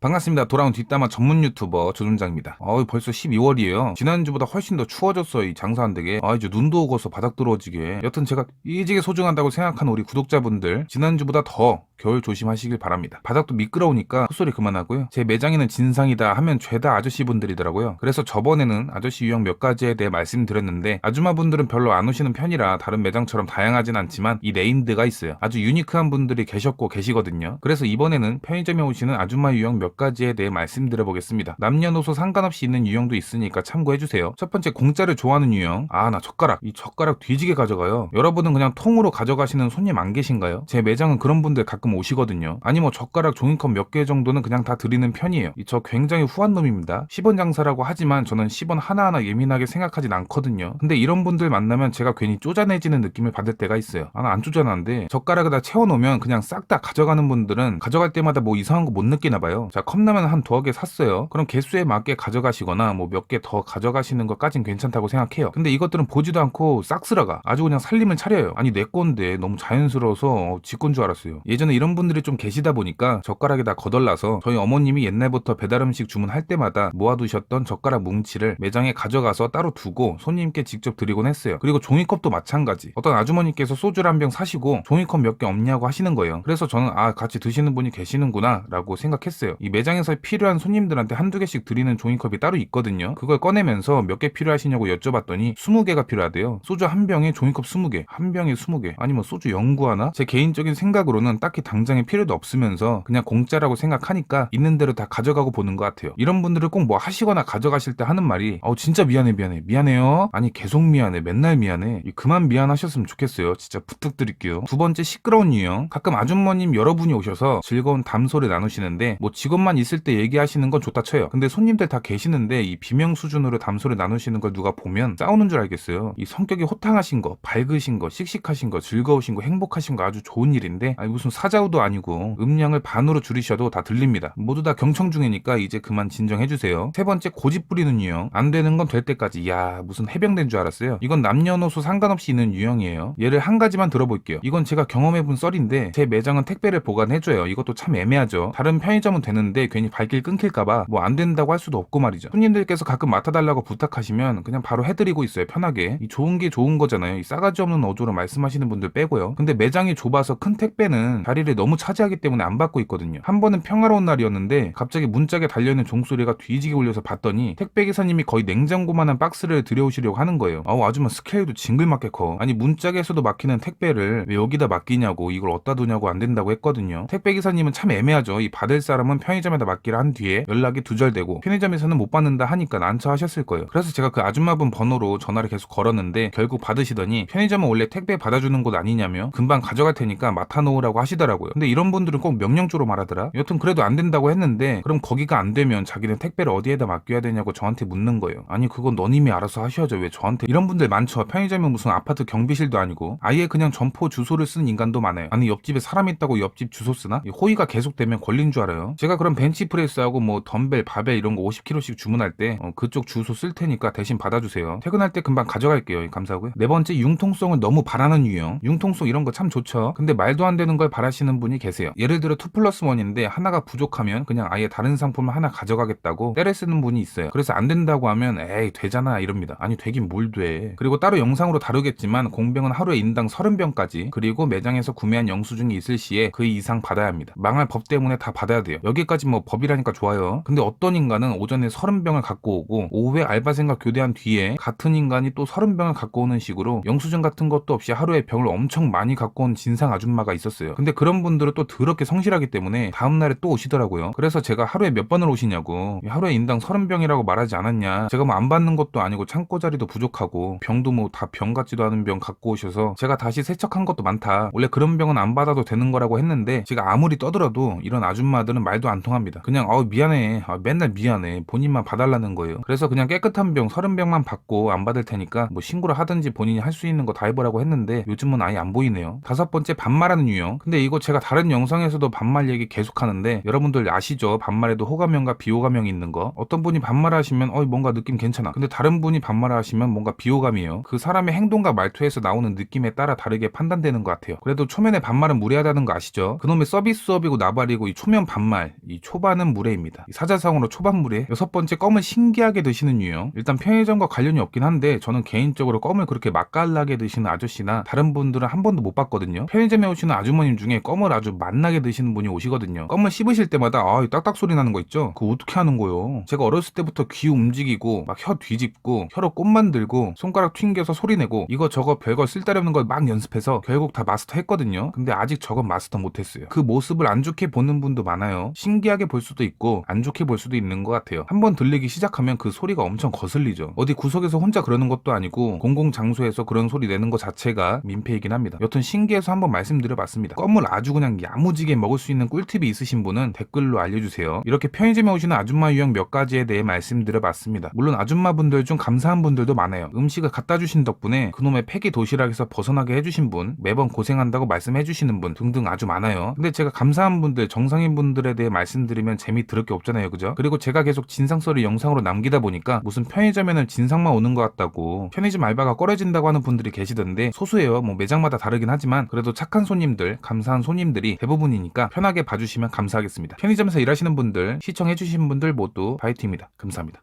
반갑습니다. 돌아온 뒷담화 전문 유튜버 조준장입니다. 어이 벌써 12월이에요. 지난주보다 훨씬 더 추워졌어요. 이 장사 안 되게. 아 이제 눈도 오고서 바닥 들어오지게. 여튼 제가 이지게 소중한다고 생각하는 우리 구독자분들 지난주보다 더 겨울 조심하시길 바랍니다. 바닥도 미끄러우니까 헛소리 그만하고요. 제 매장에는 진상이다 하면 죄다 아저씨분들이더라고요. 그래서 저번에는 아저씨 유형 몇 가지에 대해 말씀드렸는데 아줌마분들은 별로 안 오시는 편이라 다른 매장처럼 다양하진 않지만 이 네임드가 있어요. 아주 유니크한 분들이 계셨고 계시거든요. 그래서 이번에는 편의점에 오시는 아줌마 유형 몇 가지에 대해 말씀드려 보겠습니다. 남녀노소 상관없이 있는 유형도 있으니까 참고해 주세요. 첫 번째 공짜를 좋아하는 유형. 아 나 젓가락. 이 젓가락 뒤지게 가져가요. 여러분은 그냥 통으로 가져가시는 손님 안 계신가요? 제 매장은 그런 분들 가끔 오시거든요. 아니 뭐 젓가락 종이컵 몇 개 정도는 그냥 다 드리는 편이에요. 이 저 굉장히 후한 놈입니다. 10원 장사라고 하지만 저는 10원 하나하나 예민하게 생각하진 않거든요. 근데 이런 분들 만나면 제가 괜히 쪼잔해지는 느낌을 받을 때가 있어요. 아 나안 쪼잔한데 젓가락에다 채워놓으면 그냥 싹 다 가져가는 분들은 가져갈 때마다 뭐 이상한 거 못 느끼나 봐요. 자 컵라면 한 두어 개 샀어요. 그럼 개수에 맞게 가져가시거나 뭐 몇 개 더 가져가시는 것까진 괜찮다고 생각해요. 근데 이것들은 보지도 않고 싹 쓸어가. 아주 그냥 살림을 차려요. 아니 내 건데 너무 자연스러워서 지건 줄 알았어요. 예전에 이런 분들이 좀 계시다 보니까 젓가락에 다 거덜나서 저희 어머님이 옛날부터 배달 음식 주문할 때마다 모아두셨던 젓가락 뭉치를 매장에 가져가서 따로 두고 손님께 직접 드리곤 했어요. 그리고 종이컵도 마찬가지. 어떤 아주머니께서 소주를 한 병 사시고 종이컵 몇 개 없냐고 하시는 거예요. 그래서 저는 아 같이 드시는 분이 계시는구나 라고 생각했어요. 이 매장에서 필요한 손님들한테 한두 개씩 드리는 종이컵이 따로 있거든요. 그걸 꺼내면서 몇 개 필요하시냐고 여쭤봤더니 20개가 필요하대요. 소주 한 병에 종이컵 20개, 한 병에 20개. 아니면 소주 연구 하나? 제 개인적인 생각으로는 딱히 당장에 필요도 없으면서 그냥 공짜라고 생각하니까 있는 대로 다 가져가고 보는 것 같아요. 이런 분들은 꼭뭐 하시거나 가져가실 때 하는 말이 어 진짜 미안해 미안해 미안해요. 아니 계속 미안해 맨날 미안해. 이 그만 미안하셨으면 좋겠어요. 진짜 부탁드릴게요. 두 번째 시끄러운 유형. 가끔 아주머님 여러분이 오셔서 즐거운 담소를 나누시는데 뭐 직원 만 있을 때 얘기하시는 건 좋다 쳐요. 근데 손님들 다 계시는데 이 비명 수준으로 담소를 나누시는 걸 누가 보면 싸우는 줄 알겠어요. 이 성격이 호탕하신 거, 밝으신 거, 씩씩하신 거, 즐거우신 거, 행복하신 거 아주 좋은 일인데 아니 무슨 사자우도 아니고 음량을 반으로 줄이셔도 다 들립니다. 모두 다 경청 중이니까 이제 그만 진정해 주세요. 세 번째 고집 부리는 유형. 안 되는 건 될 때까지 야 무슨 해병된 줄 알았어요. 이건 남녀노소 상관없이 있는 유형이에요. 예를 한 가지만 들어볼게요. 이건 제가 경험해 본 썰인데 제 매장은 택배를 보관해 줘요. 이것도 참 애매하죠. 다른 편의점은 되는데 괜히 발길 끊길까봐 뭐 안 된다고 할 수도 없고 말이죠. 손님들께서 가끔 맡아달라고 부탁하시면 그냥 바로 해드리고 있어요. 편하게. 이 좋은 게 좋은 거잖아요. 이 싸가지 없는 어조로 말씀하시는 분들 빼고요. 근데 매장이 좁아서 큰 택배는 자리를 너무 차지하기 때문에 안 받고 있거든요. 한 번은 평화로운 날이었는데 갑자기 문짝에 달려있는 종소리가 뒤지게 울려서 봤더니 택배 기사님이 거의 냉장고만한 박스를 들여오시려고 하는 거예요. 아우 아줌마 스케일도 징글맞게 커. 아니 문짝에서도 막히는 택배를 왜 여기다 맡기냐고 이걸 어디다 두냐고 안 된다고 했거든요. 택배 기사님은 참 애매하죠. 이 받을 사람은 편 의점에다 맡기라 한 뒤에 연락이 두절되고 편의점에서는 못 받는다 하니까 난처하셨을 거예요. 그래서 제가 그 아줌마분 번호로 전화를 계속 걸었는데 결국 받으시더니 편의점은 원래 택배 받아주는 곳 아니냐며 금방 가져갈 테니까 맡아놓으라고 하시더라고요. 근데 이런 분들은 꼭 명령조로 말하더라. 여튼 그래도 안 된다고 했는데 그럼 거기가 안 되면 자기는 택배를 어디에다 맡겨야 되냐고 저한테 묻는 거예요. 아니 그건 너님이 알아서 하셔야죠. 왜 저한테 이런 분들 많죠. 편의점이 무슨 아파트 경비실도 아니고 아예 그냥 점포 주소를 쓴 인간도 많아요. 아니 옆집에 사람 있다고 옆집 주소 쓰나? 이 호의가 계속되면 걸린 줄 알아요. 제가 그럼 벤치프레스하고 뭐 덤벨, 바벨 이런 거 50kg씩 주문할 때 어, 그쪽 주소 쓸 테니까 대신 받아주세요. 퇴근할 때 금방 가져갈게요. 감사하고요. 네 번째 융통성을 너무 바라는 유형. 융통성 이런 거 참 좋죠. 근데 말도 안 되는 걸 바라시는 분이 계세요. 예를 들어 2 플러스 1인데 하나가 부족하면 그냥 아예 다른 상품을 하나 가져가겠다고 때려 쓰는 분이 있어요. 그래서 안 된다고 하면 에이 되잖아 이럽니다. 아니 되긴 뭘 돼. 그리고 따로 영상으로 다루겠지만 공병은 하루에 인당 30병까지 그리고 매장에서 구매한 영수증이 있을 시에 그 이상 받아야 합니다. 망할 법 때문에 다 받아야 돼요. 여기 까지 뭐 법이라니까 좋아요. 근데 어떤 인간은 오전에 30병을 갖고 오고 오후에 알바생과 교대한 뒤에 같은 인간이 또 30병을 갖고 오는 식으로 영수증 같은 것도 없이 하루에 병을 엄청 많이 갖고 온 진상 아줌마가 있었어요. 근데 그런 분들은 또 더럽게 성실하기 때문에 다음날에 또 오시더라고요. 그래서 제가 하루에 몇 번을 오시냐고 하루에 인당 30병이라고 말하지 않았냐 제가 뭐 안 받는 것도 아니고 창고 자리도 부족하고 병도 뭐 다 병 같지도 않은 병 갖고 오셔서 제가 다시 세척한 것도 많다. 원래 그런 병은 안 받아도 되는 거라고 했는데 제가 아무리 떠들어도 이런 아줌마들은 말도 안 통합니다. 그냥 어 미안해. 아, 맨날 미안해. 본인만 봐달라는 거예요. 그래서 그냥 깨끗한 병 30병만 받고 안 받을 테니까 뭐 신고를 하든지 본인이 할 수 있는 거 다 해보라고 했는데 요즘은 아예 안 보이네요. 다섯 번째 반말하는 유형. 근데 이거 제가 다른 영상에서도 반말 얘기 계속 하는데 여러분들 아시죠? 반말에도 호감형과 비호감형이 있는 거. 어떤 분이 반말하시면 어 뭔가 느낌 괜찮아. 근데 다른 분이 반말하시면 뭔가 비호감이에요. 그 사람의 행동과 말투에서 나오는 느낌에 따라 다르게 판단되는 것 같아요. 그래도 초면에 반말은 무례하다는 거 아시죠? 그놈의 서비스업이고 나발이고 이 초면 반말 이 초반은 물회입니다. 이 사자성어로 초반 물회. 여섯 번째 껌을 신기하게 드시는 유형. 일단 편의점과 관련이 없긴 한데 저는 개인적으로 껌을 그렇게 맛깔나게 드시는 아저씨나 다른 분들은 한 번도 못 봤거든요. 편의점에 오시는 아주머님 중에 껌을 아주 맛나게 드시는 분이 오시거든요. 껌을 씹으실 때마다 아, 이 딱딱 소리 나는 거 있죠? 그거 어떻게 하는 거요? 제가 어렸을 때부터 귀 움직이고 막 혀 뒤집고 혀로 꽃 만들고 손가락 튕겨서 소리 내고 이거 저거 별거 쓸데없는 걸 막 연습해서 결국 다 마스터 했거든요. 근데 아직 저건 마스터 못했어요. 그 모습을 안 좋게 보는 분도 많아요. 신기 하게 볼 수도 있고 안 좋게 볼 수도 있는 것 같아요. 한번 들리기 시작하면 그 소리가 엄청 거슬리죠. 어디 구석에서 혼자 그러는 것도 아니고 공공 장소에서 그런 소리 내는 것 자체가 민폐이긴 합니다. 여튼 신기해서 한번 말씀드려봤습니다. 껌을 아주 그냥 야무지게 먹을 수 있는 꿀팁이 있으신 분은 댓글로 알려주세요. 이렇게 편의점에 오시는 아줌마 유형 몇 가지에 대해 말씀드려봤습니다. 물론 아줌마분들 중 감사한 분들도 많아요. 음식을 갖다 주신 덕분에 그놈의 폐기 도시락에서 벗어나게 해주신 분, 매번 고생한다고 말씀해주시는 분 등등 아주 많아요. 근데 제가 감사한 분들, 정상인 분들에 대해 말씀 드리면 재미 들을 게 없잖아요, 그죠? 그리고 제가 계속 진상소리 영상으로 남기다 보니까 무슨 편의점에는 진상만 오는 것 같다고 편의점 알바가 꺼려진다고 하는 분들이 계시던데 소수예요. 뭐 매장마다 다르긴 하지만 그래도 착한 손님들, 감사한 손님들이 대부분이니까 편하게 봐주시면 감사하겠습니다. 편의점에서 일하시는 분들, 시청해주신 분들 모두 파이팅입니다. 감사합니다.